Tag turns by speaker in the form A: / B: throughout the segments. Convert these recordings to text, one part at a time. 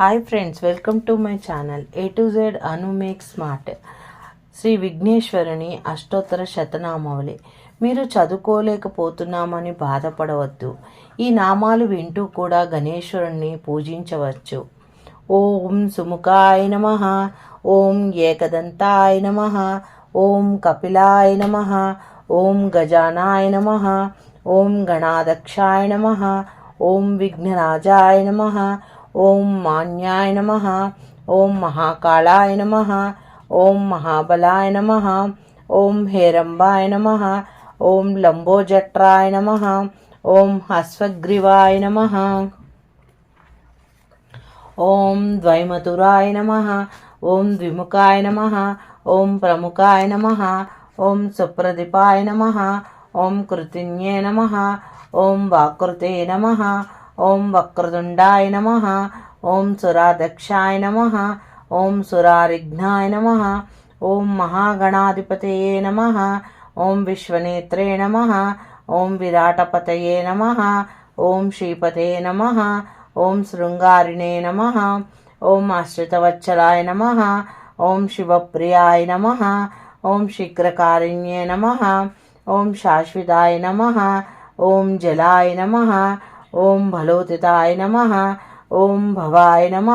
A: Hi friends welcome to my channel A to Z Anu make smart Shri విఘ్నేశ్వరుని అష్టోత్తర శతనామావళి. మీరు చదువుకోలేకపోతున్నామని బాధపడవద్దు. ఈ నామాలు వింటూ కూడా గణేశ్వరుణ్ణి పూజించవచ్చు. ఓం సుముఖాయ నమ ఓం ఏకదంతాయ నమ ఓం కపిలాయ నమ ఓం గజానాయ నమ ఓం గణాదక్షాయ నమ ఓం విఘ్నరాజాయ నమ ఓం మాన్యాయ నమ ఓం మహాకాళాయ నమ ఓం మహాబలాయ నమ ఓం హేరంబాయ నమ ఓం లంబోజట్రాయ నమ ఓం హస్వగ్రీవాయ నమ ఓం ద్వైమతురాయ నమ ఓం ద్విముఖాయ నమ ఓం ప్రముఖాయ నమ ఓం సుప్రదీపాయ నమ ఓం కృతిన్యే నమ ఓం వాకృతే నమ ఓం వక్రతుండాయ నమ ఓం సురాదక్షాయ నమ ఓం సురారిఘ్నాయ నమ ఓం మహాగణాధిపతయే నమ ఓం విశ్వనేత్రే నమ ఓం విరాటపతయే నమ ఓం శ్రీపతే నమ ఓం శృంగారిణే నమ ఓం ఆశ్రితవత్సలాయ నమ ఓం శివప్రియాయ నమ ఓం శీఘ్రకారిణ్యే నమ ఓం శాశ్వతాయ నమ ఓం జలాయ నమ ఓం భలోతితాయ నమ ఓం భవాయ నమ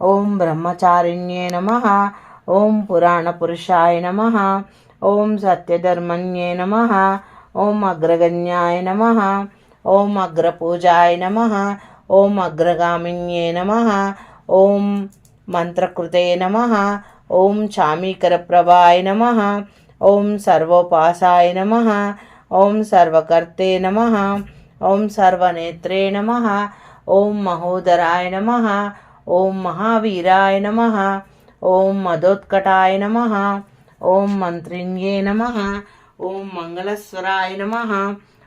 A: ఓం బ్రహ్మచారిణ్యే నమ ఓం పురాణపురుషాయ నమ ఓం సత్యధర్మణ్యే నమ ఓం అగ్రగణ్యాయ నమ ఓం అగ్రపూజాయ నమ ఓం అగ్రగామిన్యే నమ ఓం మంత్రకృతే నమ ఓం చామీకరప్రభాయ నమ ఓం సర్వోపాసాయ నమ ఓం సర్వకర్తే నమ ఓం సర్వనేత్రే నమ ఓం మహోదరాయ నమ ఓం మహావీరాయ నమ ఓం మదోత్కటాయ నమ ఓం మంత్రిణ్యే నమ ఓం మంగళస్వరాయ నమ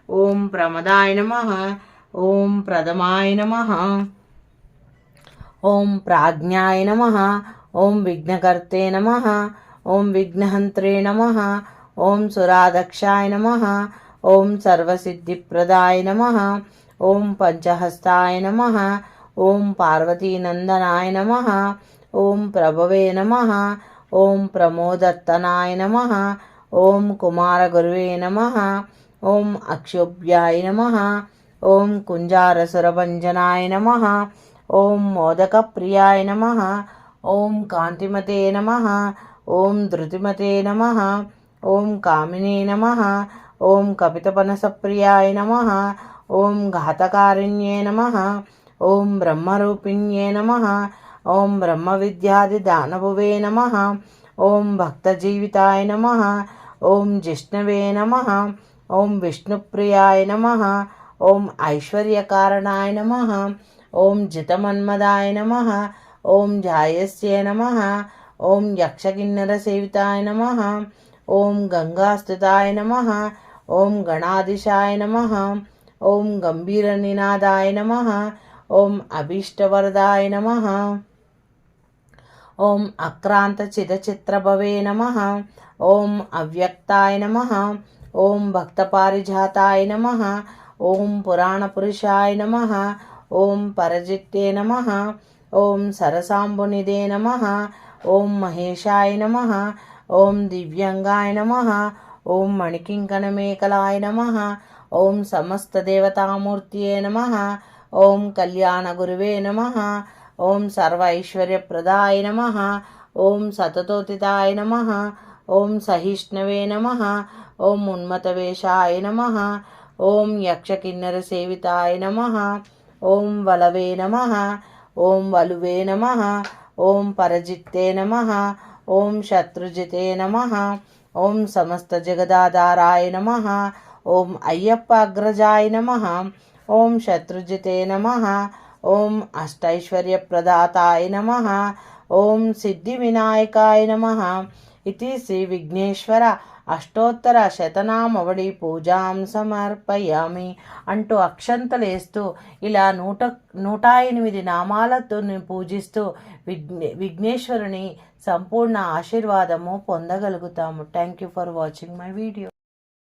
A: ఓం ప్రమదాయ నమ ఓం ప్రథమాయ నమ ఓం ప్రాజ్ఞాయ నమ ఓం విఘ్నకర్తే నమ ఓం విఘ్నహంత్రే నమ ఓం సురాదక్షాయ నమ ఓం సర్వసిద్ధిప్రదాయ నమ ఓం పంచహస్తాయ నమ ఓం పార్వతీనందనాయ నమ ఓం ప్రభవే నమ ఓం ప్రమోదత్తనాయ నమ ఓం కుమారగురువే నమ ఓం అక్షోభ్యాయ నమ ఓం కుంజారసురభంజనాయ నమ ఓం మోదకప్రియాయ నమ ఓం కాంతిమతే నమ ఓం ధృతిమతే నమ ఓం కామినే నమ ఓం కపితపనసప్రియాయ నమ ఓం ఘాతకారిణ్యే నమ ఓం బ్రహ్మరూపిణ్యే నమ ఓం బ్రహ్మ విద్యాది దానభువే నమ ఓం భక్తజీవితాయ నమ ఓం జిష్ణవే నమ ఓం విష్ణుప్రియాయ నమ ఓం ఐశ్వర్యకారణాయ నమ ఓం జితమన్మదాయ నమ ఓం జాయస్యే నమ ఓం యక్షకిన్నర సేవితాయ నమ ఓం గంగాస్థుతాయ నమ ఓం గణాదిశాయ నమ ఓం గంభీర నినాదాయ నమ ఓం అభీష్టవరదాయ నమ ఓం అక్రాంత చిదచిత్రభవే నమ ఓం అవ్యక్తాయ నమ ఓం భక్తపారిజాతాయ నమ ఓం పురాణపురుషాయ నమ ఓం పరజిత్తే నమ ఓం సరసాంబునిదే నమ ఓం మహేశాయ నమ ఓం దివ్యంగాయ నమ ఓం మణికింకణమేకలాయ నమ ఓం సమస్త దేవతామూర్తియే నమ ఓం కళ్యాణ గురువే నమ ఓం సర్వ ఐశ్వర్యప్రదాయ నమ ఓం సతతోతితాయ నమ ఓం సహిష్ణవే నమ ఓం ఉన్మతవేషాయ నమ ఓం యక్షకిన్నర సేవితాయ నమ ఓం వలవే నమ ఓం వలువే నమ ఓం పరజిత్తే నమ ఓం శత్రుజితే నమ ఓం సమస్త జగదాధారాయ నమ. ఓం అయ్యప్ప అగ్రజాయ నమ. ఓం శత్రుజితే నమ. ఓం అష్టైశ్వర్యప్రదాతాయ నమ. ఓం సిద్ధి వినాయకాయ నమ. ఇది శ్రీ విఘ్నేశ్వర అష్టోత్తర శతనామవడి పూజాం సమర్పయామి అంటూ అక్షంతలేస్తూ ఇలా నూట నూట ఎనిమిది నామాలతో పూజిస్తూ విఘ్నే విఘ్నేశ్వరుని సంపూర్ణ ఆశీర్వాదము పొందగలుగుతాము. Thank you for watching my video